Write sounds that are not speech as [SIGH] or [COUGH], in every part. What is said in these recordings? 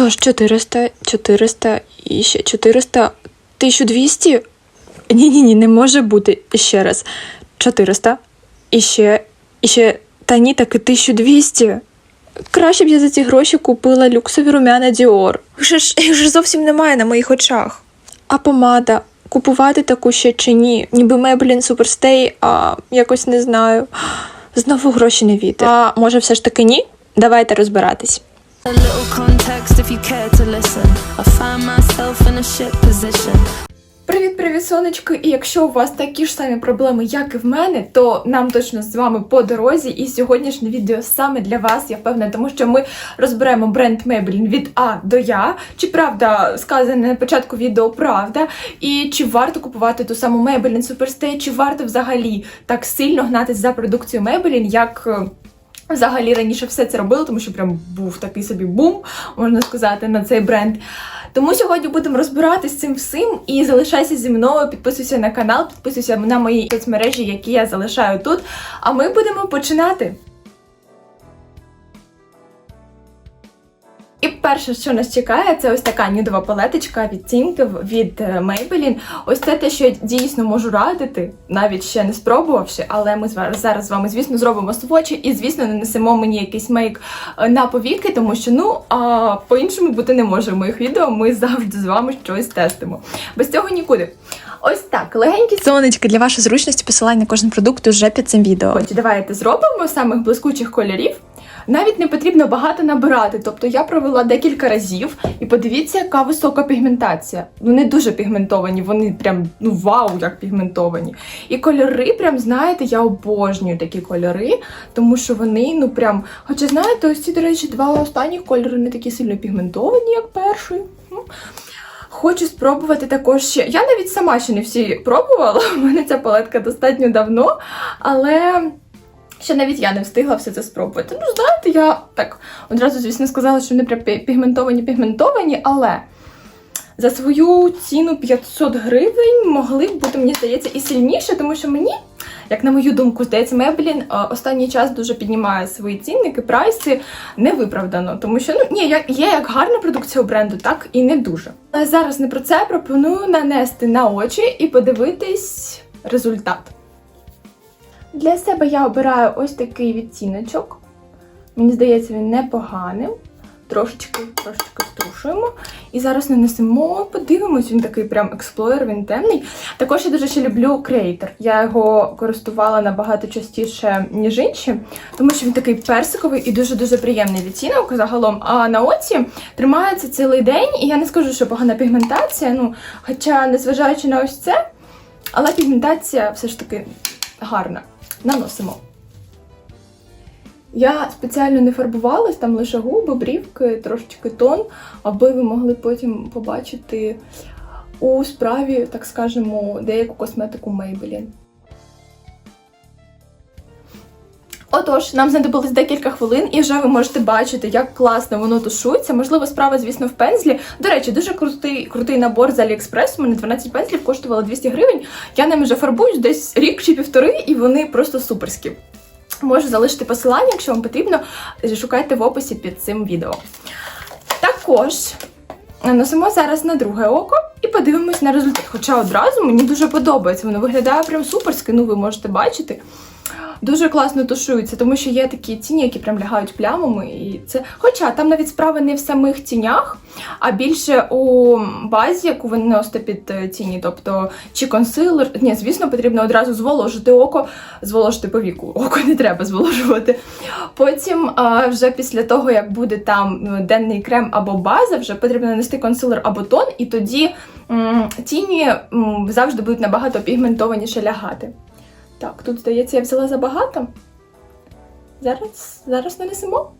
Отож, 400, 400 і ще 400, 1200? Ні-ні-ні, не може бути. Ще раз. 400, і ще, і ще, та ні, таки 1200. Краще б я за ці гроші купила люксові румяна Dior. Їх же ж їх же зовсім немає на моїх очах. А помада купувати таку ще чи ні? Ніби Maybelline Superstay, а якось не знаю. Знову гроші не вітер. А може, все ж таки ні? Давайте розбиратись. A little context if you care to listen. I find myself in a shit position. Привіт, привіт, сонечко! І якщо у вас такі ж самі проблеми, як і в мене, то нам точно з вами по дорозі. І сьогоднішнє відео саме для вас, я впевнена, тому що ми розберемо бренд Maybelline від А до Я. Чи правда сказане на початку відео правда? І чи варто купувати ту саму Maybelline Superstay, чи варто взагалі так сильно гнатись за продукцією Maybelline, як. Взагалі раніше все це робила, тому що прям був такий собі бум, можна сказати, на цей бренд. Тому сьогодні будемо розбиратися з цим всім і залишайся зі мною, підписуйся на канал, підписуйся на мої соцмережі, які я залишаю тут. А ми будемо починати. Перше, що нас чекає, це ось така нюдова палеточка відтінків від е, Maybelline. Ось це те, що я дійсно можу радити, навіть ще не спробувавши, але ми зараз з вами, звісно, зробимо свочі і, звісно, нанесемо мені якийсь мейк е, на повіки, тому що ну а по-іншому бути не може в моїх відео. Ми завжди з вами щось тестимо. Без цього нікуди. Ось так, легенький Сонечки, для вашої зручності посилання на кожен продукт уже під цим відео. Хоч давайте зробимо самих блискучих кольорів. Навіть не потрібно багато набирати. Тобто я провела декілька разів, і подивіться, яка висока пігментація. Ну не дуже пігментовані, вони прям ну вау, як пігментовані. І кольори, прям знаєте, я обожнюю такі кольори, тому що вони, ну прям. Хоча знаєте, ось ці, до речі, два останні кольори не такі сильно пігментовані, як перший. Ну, Хочу спробувати також ще. Я навіть сама ще не всі пробувала. [LAUGHS] У мене ця палетка достатньо давно, але ще навіть я не встигла все це спробувати. Ну, знаєте, я так одразу, звісно, сказала, що вони прям пігментовані, пігментовані, але за свою ціну 500 гривень могли б бути, мені здається, і сильніше, тому що мені. Як на мою думку, здається, Меблін останній час дуже піднімає свої цінники, прайси невиправдано, тому що ну ні, є як гарна продукція у бренду, так і не дуже. Але зараз не про це пропоную нанести на очі і подивитись результат. Для себе я обираю ось такий відтіночок. Мені здається, він непоганим. Трошечки, трошечки струшуємо. І зараз нанесемо, подивимось, він такий прям експлойер, він темний. Також я дуже ще люблю Creator. Я його користувала набагато частіше, ніж інші, тому що він такий персиковий і дуже-дуже приємний відтінок загалом. А на оці тримається цілий день, і я не скажу, що погана пігментація. Ну, хоча, незважаючи на ось це, але пігментація все ж таки гарна. Наносимо. Я спеціально не фарбувалась, там лише губи, брівки, трошечки тон, аби ви могли потім побачити у справі, так скажемо, деяку косметику Maybelline. Отож, нам знадобилось декілька хвилин, і вже ви можете бачити, як класно воно тушується. Можливо, справа, звісно, в пензлі. До речі, дуже крутий, крутий набор з AliExpress. У мене 12 пензлів коштувало 200 гривень. Я ними вже фарбуюсь десь рік чи півтори, і вони просто суперські. Можу залишити посилання, якщо вам потрібно, шукайте в описі під цим відео. Також наносимо зараз на друге око і подивимось на результат. Хоча одразу мені дуже подобається, воно виглядає прям суперськи, ну ви можете бачити. Дуже класно тушується, тому що є такі тіні, які прям лягають плямами. І це... Хоча там навіть справа не в самих тінях, а більше у базі, яку ви наносите під е, тіні. Тобто, чи консилер. Ні, звісно, потрібно одразу зволожити око, зволожити повіку. Око не треба зволожувати. Потім, вже після того, як буде там ну, денний крем або база, вже потрібно нанести консилер або тон, і тоді тіні завжди будуть набагато пігментованіше лягати. Так, тут, здається, я взяла забагато. Зараз, зараз нанесемо.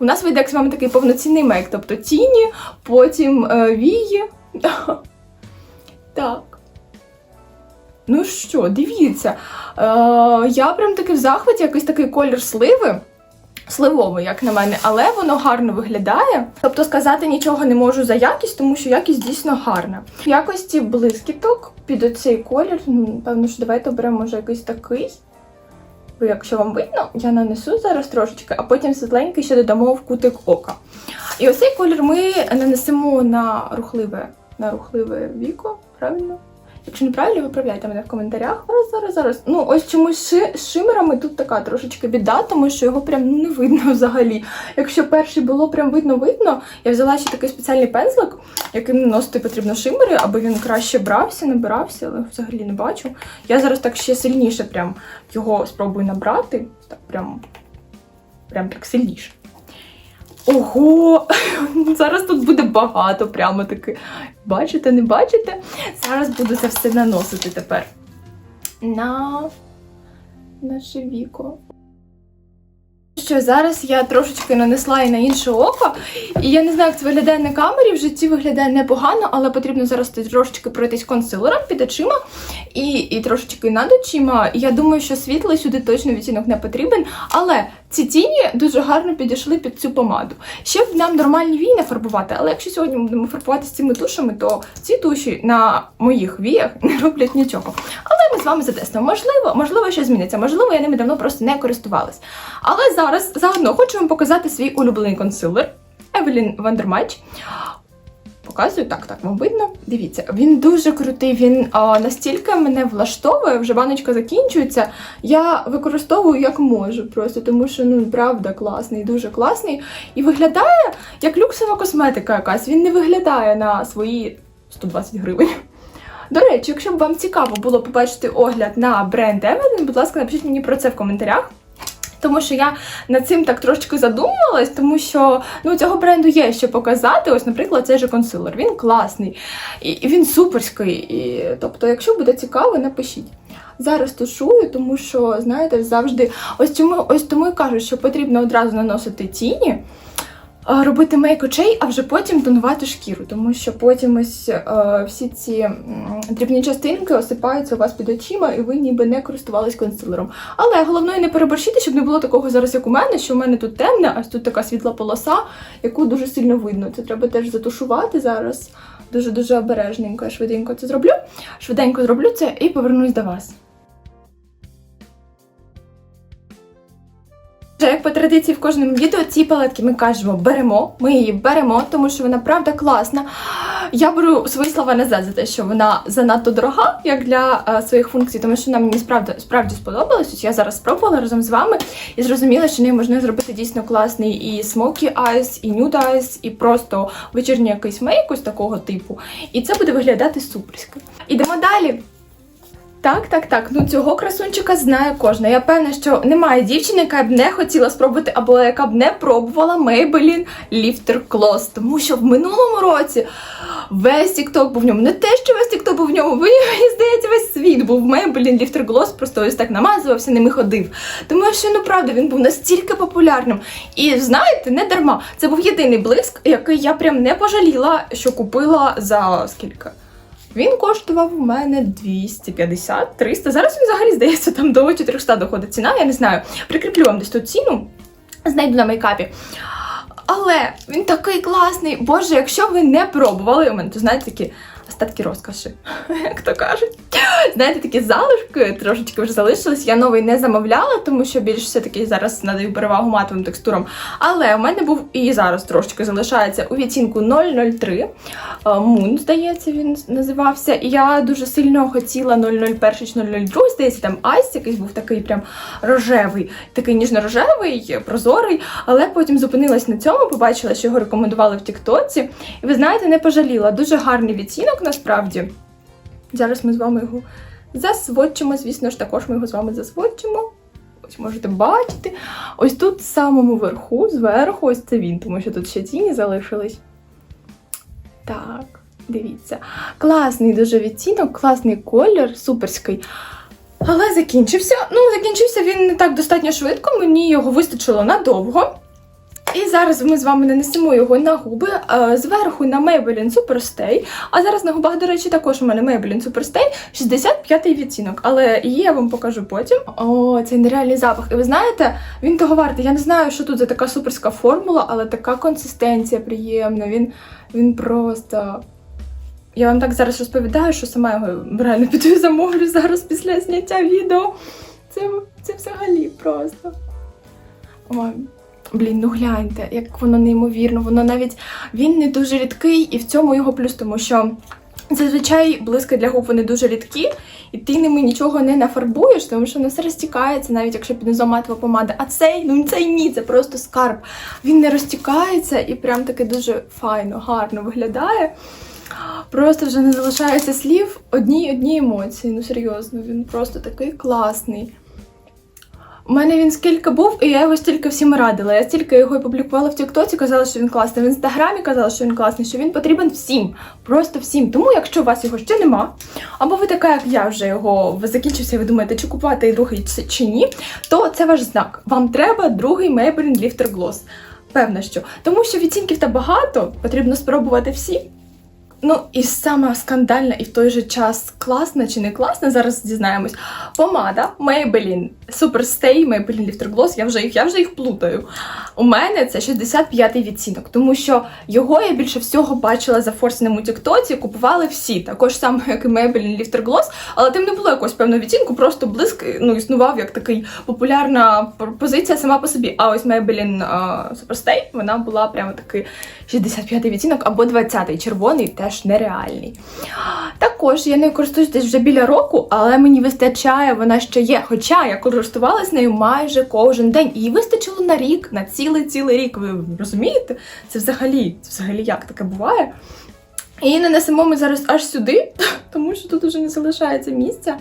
У нас вийде як з вами такий повноцінний мейк, тобто тіні, потім е, вії. [LAUGHS] Так. Ну що, дивіться. Е, я прям таки в захваті, якийсь такий колір сливи. Сливовий, як на мене, але воно гарно виглядає. Тобто сказати нічого не можу за якість, тому що якість дійсно гарна. В якості блискіток під оцей колір, ну, певно, що давайте оберемо може якийсь такий. Бо якщо вам видно, я нанесу зараз трошечки, а потім світленький ще додамо в кутик ока. І оцей колір ми нанесемо на рухливе, на рухливе віко, правильно? Якщо неправильно, виправляйте мене в коментарях. Зараз, зараз, зараз. Ну, ось чомусь з шимерами тут така трошечки біда, тому що його прям ну, не видно [LAUGHS] взагалі. Якщо перший було прям видно-видно, я взяла ще такий спеціальний пензлик, яким наносити потрібно шимери, аби він краще брався, набирався, але взагалі не бачу. Я зараз так ще сильніше прям його спробую набрати. Так, прям, прям так сильніше. Ого! [LAUGHS] Зараз тут буде багато, прямо таки. Бачите, не бачите? Зараз буду це все наносити тепер. На наше віко. Що зараз я трошечки нанесла і на інше око, і я не знаю, як це виглядає на камері. В житті виглядає непогано, але потрібно зараз трошечки пройтись консилером під очима і, і трошечки над очима. Я думаю, що світлий сюди точно відтінок не потрібен. Але ці тіні дуже гарно підійшли під цю помаду. Ще б нам нормальні вії не фарбувати, але якщо сьогодні ми будемо фарбуватися цими тушами, то ці туші на моїх віях [LAUGHS] не роблять нічого. Але ми з вами затестимо. Можливо, можливо, що зміниться. Можливо, я ними давно просто не користувалась. Але зараз заодно хочу вам показати свій улюблений консилер Евелін Вандермач. Показую, так, так, вам видно. Дивіться, він дуже крутий, він а, настільки мене влаштовує, вже баночка закінчується. Я використовую як можу, просто тому що ну правда класний, дуже класний. І виглядає як люксова косметика якась. Він не виглядає на свої 120 гривень. До речі, якщо б вам цікаво було побачити огляд на бренд Evelyn, будь ласка, напишіть мені про це в коментарях. Тому що я над цим так трошечки задумувалась, тому що ну, цього бренду є що показати. Ось, наприклад, цей же консилер. Він класний і, він суперський. І, тобто, якщо буде цікаво, напишіть. Зараз тушую, тому що, знаєте, завжди ось чому ось тому і кажуть, що потрібно одразу наносити тіні, робити мейк очей, а вже потім тонувати шкіру, тому що потім ось е, всі ці дрібні частинки осипаються у вас під очима, і ви ніби не користувались консилером. Але головне не переборщити, щоб не було такого зараз, як у мене, що в мене тут темне, а тут така світла полоса, яку дуже сильно видно. Це треба теж затушувати зараз. Дуже дуже обережненько, я швиденько це зроблю. Швиденько зроблю це і повернусь до вас. Як по традиції в кожному відео ці палетки ми кажемо беремо, ми її беремо, тому що вона правда класна. Я беру свої слова назад за те, що вона занадто дорога, як для е, своїх функцій, тому що вона мені справді, справді сподобалась. Ось я зараз спробувала разом з вами і зрозуміла, що нею можна зробити дійсно класний і smoky eyes, і nude eyes, і просто вечірній якийсь мейк ось такого типу. І це буде виглядати суперсько. Ідемо далі. Так, так, так. Ну цього красунчика знає кожна. Я певна, що немає дівчини, яка б не хотіла спробувати, або яка б не пробувала Maybelline Lifter Gloss. Тому що в минулому році весь TikTok був в ньому. Не те, що весь TikTok був в ньому, мені здається, весь світ був Maybelline Lifter Gloss, просто ось так намазувався, ними ходив. Тому що, ну правда, він був настільки популярним. І знаєте, не дарма. Це був єдиний блиск, який я прям не пожаліла, що купила за скільки. Він коштував у мене 250 300 Зараз він взагалі здається там до 400 доходить ціна, я не знаю. Прикріплю вам десь тут ціну, знайду на мейкапі. Але він такий класний. Боже, якщо ви не пробували, у мене то знаєте такі остатки розкоші, [LAUGHS] як то кажуть. Знаєте, такі залишки трошечки вже залишились. Я новий не замовляла, тому що більш все-таки зараз надаю перевагу матовим текстурам. Але у мене був і зараз трошечки залишається у відтінку 003. Мун, здається, він називався. І я дуже сильно хотіла 001 чи 002, здається, там айс якийсь був такий прям рожевий, такий ніжно-рожевий, прозорий. Але потім зупинилась на цьому, побачила, що його рекомендували в Тіктоці. І ви знаєте, не пожаліла. Дуже гарний відтінок насправді. Зараз ми з вами його засводчимо. Звісно ж, також ми його з вами засводчимо. Ось можете бачити. Ось тут в самому верху, зверху, ось це він, тому що тут ще тіні залишились. Так, дивіться. Класний дуже відтінок, класний колір, суперський. Але закінчився. Ну, закінчився він не так достатньо швидко, мені його вистачило надовго. І зараз ми з вами нанесемо його на губи е, зверху на Maybelline Superstay. А зараз на губах, до речі, також у мене Maybelline Superstay 65-й відтінок. Але її я вам покажу потім. О, цей нереальний запах. І ви знаєте, він того вартий. Я не знаю, що тут за така суперська формула, але така консистенція приємна. Він, він просто. Я вам так зараз розповідаю, що сама його реально піду і [LAUGHS] замовлю зараз після зняття відео. це, це взагалі просто. Ой, блін, ну гляньте, як воно неймовірно. Воно навіть він не дуже рідкий, і в цьому його плюс, тому що зазвичай блиски для губ вони дуже рідкі, і ти ними нічого не нафарбуєш, тому що воно все розтікається, навіть якщо під низом матова помада. А цей, ну цей ні, це просто скарб. Він не розтікається і прям таки дуже файно, гарно виглядає. Просто вже не залишається слів одні одні емоції. Ну серйозно, він просто такий класний. У мене він скільки був, і я його стільки всім радила. Я стільки його і публікувала в Тіктоці, казала, що він класний. В інстаграмі казала, що він класний, що він потрібен всім. Просто всім. Тому, якщо у вас його ще нема, або ви така, як я, вже його закінчився, ви думаєте, чи купувати другий чи- ні, то це ваш знак. Вам треба другий Maybelline Lifter Gloss. Певно, що. Тому що відтінків та багато, потрібно спробувати всі. Ну, і саме скандальна і в той же час класна чи не класна, зараз дізнаємось. Помада Maybelline Superstay, Maybelline Lifter Gloss, я вже їх, я вже їх плутаю. У мене це 65-й відцінок, тому що його я більше всього бачила за форсеним у Тіктоці, купували всі, також саме, як і Maybelline Lifter Gloss, але тим не було якогось певного відцінку, просто блиск ну, існував як такий популярна пр- позиція сама по собі. А ось Maybelline а, Superstay, вона була прямо такий 65-й відтінок або 20-й, червоний, теж нереальний. Також я не користуюсь десь вже біля року, але мені вистачає, вона ще є. Хоча я користувалась нею майже кожен день. Їй вистачило на рік, на цілий цілий рік. Ви розумієте? Це взагалі, це взагалі як таке буває? І нанесемо ми зараз аж сюди, [LAUGHS] тому що тут уже не залишається місця.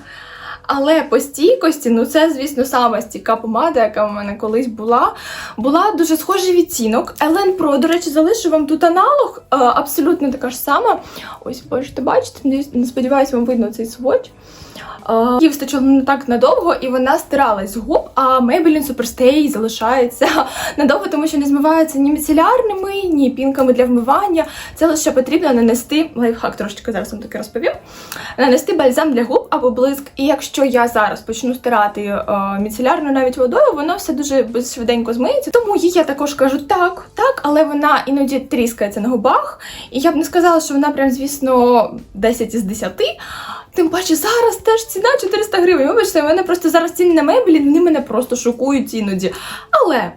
Але по стійкості, ну це, звісно, сама стійка помада, яка в мене колись була. Була дуже схожий відтінок. Елен Про, до речі, залишу вам тут аналог, е, абсолютно така ж сама. Ось можете бачити, не- сподіваюся, вам видно цей сводч. Е, Їй вистачило не так надовго, і вона стиралась з губ, а Maybelline Superstay залишається [LAUGHS] надовго, тому що не змивається ні міцелярними, ні пінками для вмивання. Це лише потрібно нанести лайфхак, трошечки зараз вам таки розповім. Нанести бальзам для губ або блиск. І якщо я зараз почну стирати е, міцелярну навіть водою, воно все дуже швиденько змиється. Тому їй я також кажу так, так, але вона іноді тріскається на губах. І я б не сказала, що вона прям, звісно, 10 із 10. Тим паче зараз теж ціна 400 гривень. Вибачте, в мене просто зараз ціни на меблі, вони мене просто шокують іноді. Але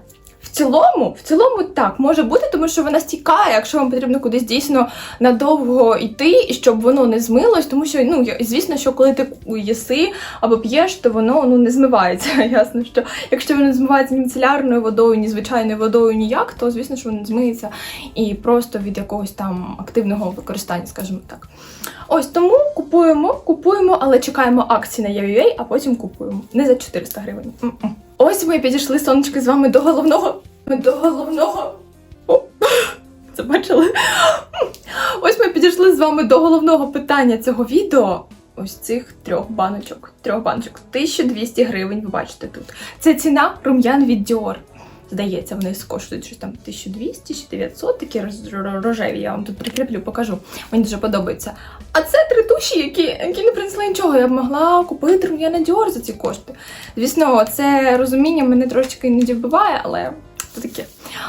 в цілому, в цілому так може бути, тому що вона стікає, якщо вам потрібно кудись дійсно надовго йти, і щоб воно не змилось, тому що ну звісно, що коли ти їси або п'єш, то воно ну не змивається. [LAUGHS] Ясно, що якщо воно змивається ні міцелярною водою, ні звичайною водою ніяк, то звісно, що воно змиється і просто від якогось там активного використання, скажімо так. Ось тому купуємо, купуємо, але чекаємо акції на UA, а потім купуємо. Не за 400 гривень. Ось ми підійшли сонечки з вами до головного. До головного. О, це бачили? Ось ми підійшли з вами до головного питання цього відео. Ось цих трьох баночок. Трьох баночок. 1200 гривень, ви бачите тут. Це ціна рум'ян від Dior. Здається, вони коштують щось там 1200 чи 900, такі рожеві. Я вам тут прикріплю, покажу. Мені дуже подобається. А це три туші, які, які не принесли нічого. Я б могла купити рум'яна Dior за ці кошти. Звісно, це розуміння мене трошечки іноді вбиває, але це таке.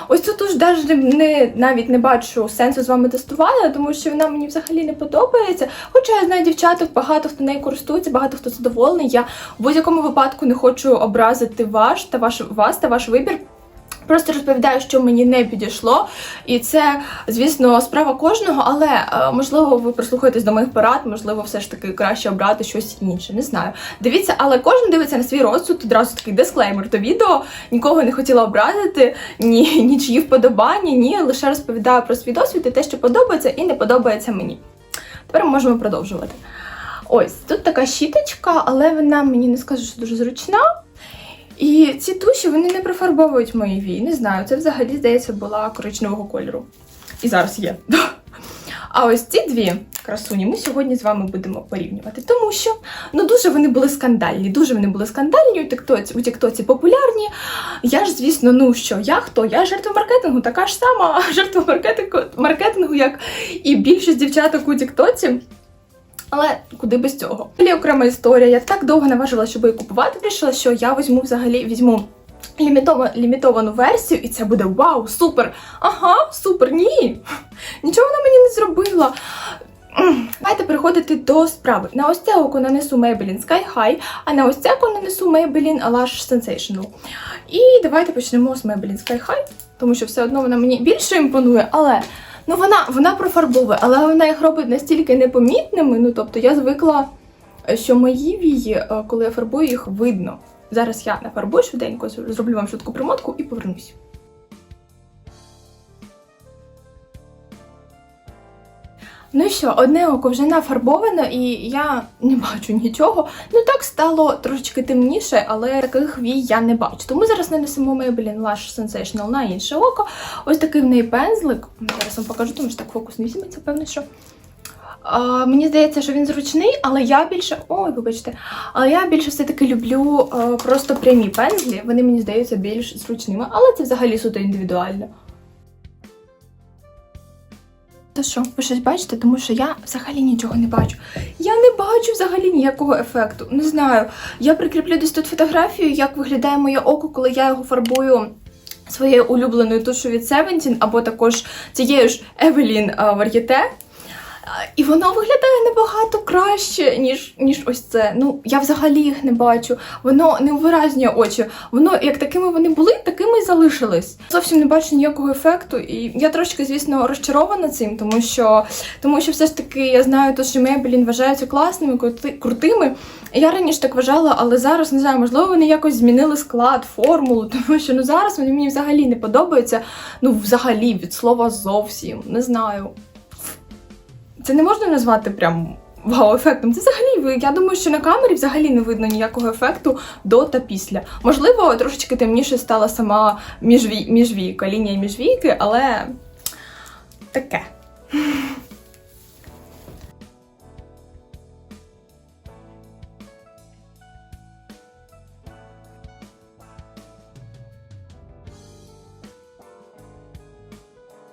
Ось тут уж не, навіть не бачу сенсу з вами тестувати, тому що вона мені взагалі не подобається. Хоча я знаю дівчаток, багато хто нею користується, багато хто задоволений. Я в будь-якому випадку не хочу образити ваш та ваш вас та ваш вибір. Просто розповідаю, що мені не підійшло, і це, звісно, справа кожного, але е, можливо, ви прислухаєтесь до моїх порад, можливо, все ж таки краще обрати щось інше. Не знаю. Дивіться, але кожен дивиться на свій розсуд. Одразу такий дисклеймер до відео. Нікого не хотіла образити, ні, [LAUGHS] нічиї вподобання, ні, лише розповідаю про свій досвід і те, що подобається і не подобається мені. Тепер ми можемо продовжувати. Ось тут така щіточка, але вона мені не скажу, що дуже зручна. І ці туші вони не профарбовують мої вії. Не знаю, це взагалі, здається, була коричневого кольору. І зараз є. [LAUGHS] А ось ці дві красуні ми сьогодні з вами будемо порівнювати, тому що ну дуже вони були скандальні. Дуже вони були скандальні у Тіктоці, у Тіктоці популярні. Я ж, звісно, ну що, я хто? Я жертва маркетингу, така ж сама [LAUGHS] жертва маркетингу, маркетингу, як і більшість дівчаток у Тіктоці. Але куди без цього? Далі окрема історія. Я так довго наважила, щоб її купувати. Вирішила, що я візьму взагалі візьму лімітовану версію, і це буде вау, супер! Ага, супер, ні. Нічого вона мені не зробила. Давайте переходити до справи. На ось це око нанесу Maybelline Sky High, а на ось це око нанесу Maybelline Lash Sensational. І давайте почнемо з Maybelline Sky High, тому що все одно вона мені більше імпонує, але ну вона, вона профарбовує, але вона їх робить настільки непомітними. Ну тобто я звикла, що мої вії, е, коли я фарбую, їх видно. Зараз я нафарбую швиденько, зроблю вам швидку примотку і повернусь. Ну що, одне око вже нафарбовано, і я не бачу нічого. Ну так стало трошечки темніше, але таких вій я не бачу. Тому зараз нанесемо Maybelline Lash Sensational на інше око. Ось такий в неї пензлик. Зараз вам покажу, тому що так фокус не візьметься, певно, що. А, мені здається, що він зручний, але я більше. Ой, вибачте, але я більше все-таки люблю е, просто прямі пензлі. Вони мені здаються більш зручними, але це взагалі суто індивідуально. Та що, ви щось бачите? Тому що я взагалі нічого не бачу. Я не бачу взагалі ніякого ефекту. Не знаю. Я прикріплю десь тут фотографію, як виглядає моє око, коли я його фарбую своєю улюбленою тушою від Seventeen, або також цією ж Evelyn Varieté. І воно виглядає набагато краще, ніж, ніж ось це. Ну, я взагалі їх не бачу. Воно не виразнює очі. Воно, як такими вони були, такими і залишились. Зовсім не бачу ніякого ефекту. І я трошки, звісно, розчарована цим, тому що, тому що все ж таки я знаю, то, що Maybelline вважаються класними, крути- крутими. Я раніше так вважала, але зараз не знаю, можливо, вони якось змінили склад, формулу, [LAUGHS] тому що ну зараз вони мені взагалі не подобаються. Ну, взагалі, від слова зовсім не знаю. Це не можна назвати прям вау-ефектом. Це взагалі я думаю, що на камері взагалі не видно ніякого ефекту до та після. Можливо, трошечки темніше стала сама міжвій, міжвійка, лінія міжвійки, але таке.